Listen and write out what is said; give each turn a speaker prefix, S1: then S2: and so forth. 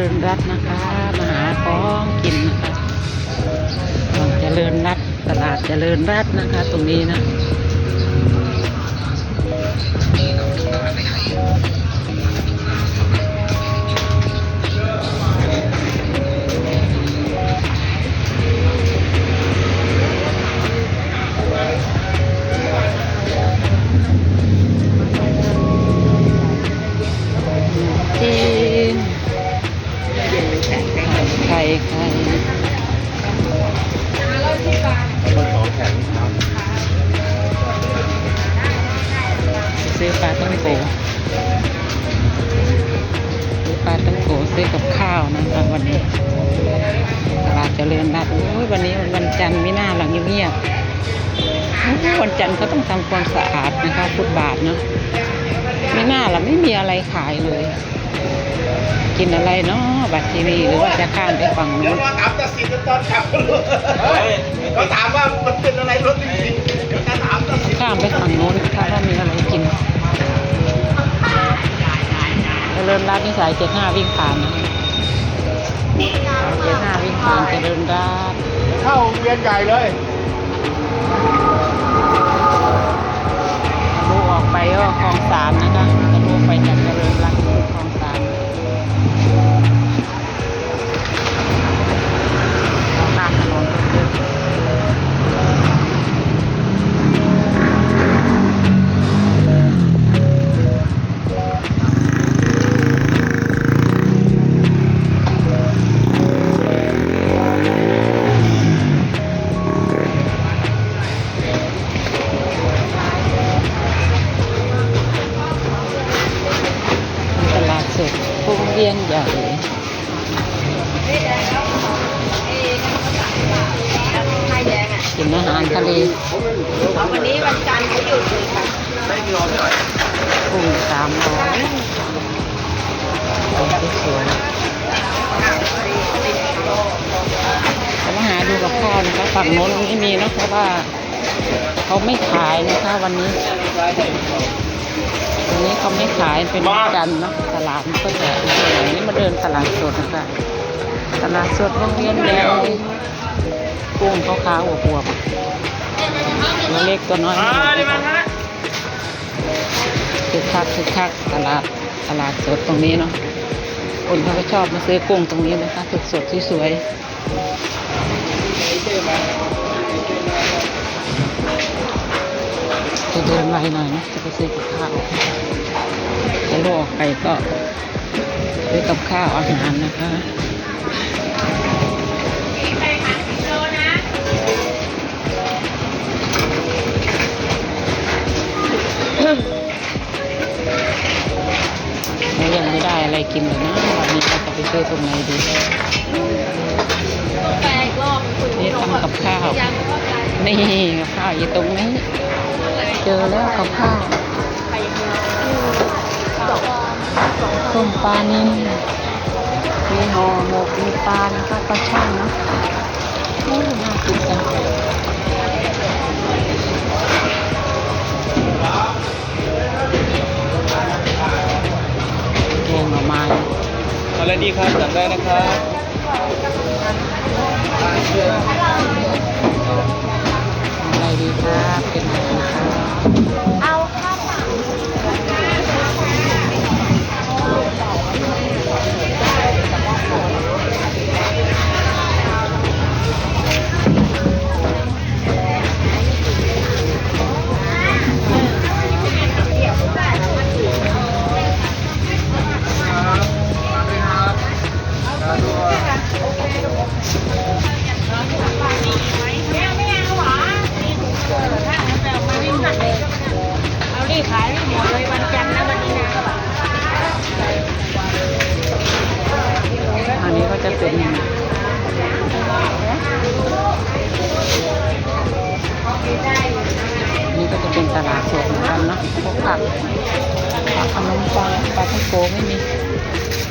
S1: ริญรัตน์นะคะมาหาของกินนะคะคลองเจริญรัตน์ตลาดเจริญรัตน์นะคะ ตรงนี้นะ โกซื้อปลาต้องโกซื้อกับข้าวนะคะวันนี้ตลาดเจริญรัตน์โอ้ยวันนี้วันจันทร์ไม่น่าหลังเงียบๆโอ้ยวันจันทร์เขาต้องทำความสะอาดนะคะฟุตบาทเนาะไม่น่าละไม่มีอะไรขายเลย กินอะไรเนาะบัตรทีนีหรือว่าจะข้ามไปฝั่ง
S2: เดี๋ย
S1: นู้
S2: วนมาถามตัดสินกันตอนขับเขาถามว่ามันเป็นอะไรรถจริงๆเดี๋ยวจะถามตัดสิน
S1: ข้ามไปฝั่งโน้นถ้าว่ามีอะไร ญรัตน์นิสัยเจ็ดห้าวิ่งผ่านนะเจ็ดห้าวิ่งผ่านเจริญรัตน์
S2: เข้าโรงเรียนใหญ่เลย
S1: ทะลุออกไปก็คลองสามนะคะทะลุไปจาก วียนใหญ่
S3: ไข่แดงอะ
S1: กินอาหารทะเล
S3: วันนี้วันจันทร์เขาหยุดเลยค่ะ
S1: กุ้งสามร้อยสวยเขามาหาดูกับข้าวนะคะฝั่งโน้นไม่มีเนะเพราะว่าเขาไม่ขายนะคะวันนี้ วันนี้เขาไม่ขายเป็นวันนทร์เนาะตลาดมันก็จะอย่างนี้มาเดินตลาดสดนะคะตลาดสดโรงเรียนแดงกุ้งเขาขาวอวบตัวเล็กตัวน้อยคือคักคือคักตลาดตลาดสดตรงนี้เนาะคนเขาก็ชอบมาซื้อกุ้งตรงนี้นะคะสดสดสวยๆ ดินไวหน่อยนะจะไปซื้อกับข้าวจะโลกไปก็ซื้อกับข้าวอาหารนะคะเรายังไม่ได้อะไรกินเลยนะวันนี้เราจะไปซื้อตรงไหนดี
S3: แปลอีกรอบคุณ
S1: นี่ทำกับข้าว
S3: ยังเข้าใจ
S1: นี่กับข้าวอยู่ตรงนี้ เจอแล้วกับข้าว
S3: ไปเมืองสอง
S1: ส้มปลานิ่มีห่อหมกมีปลานะคะปลาช่อนนะโอ้น่ากินจังแกงหน่อไม้
S4: อะไรดีครับสั่งได้นะครับ
S1: อะไรดีครับเป็น
S3: ลา
S1: ดสดเหมือนกันเนะพวกผักผักขนมปังปลาท่องโกไม่มี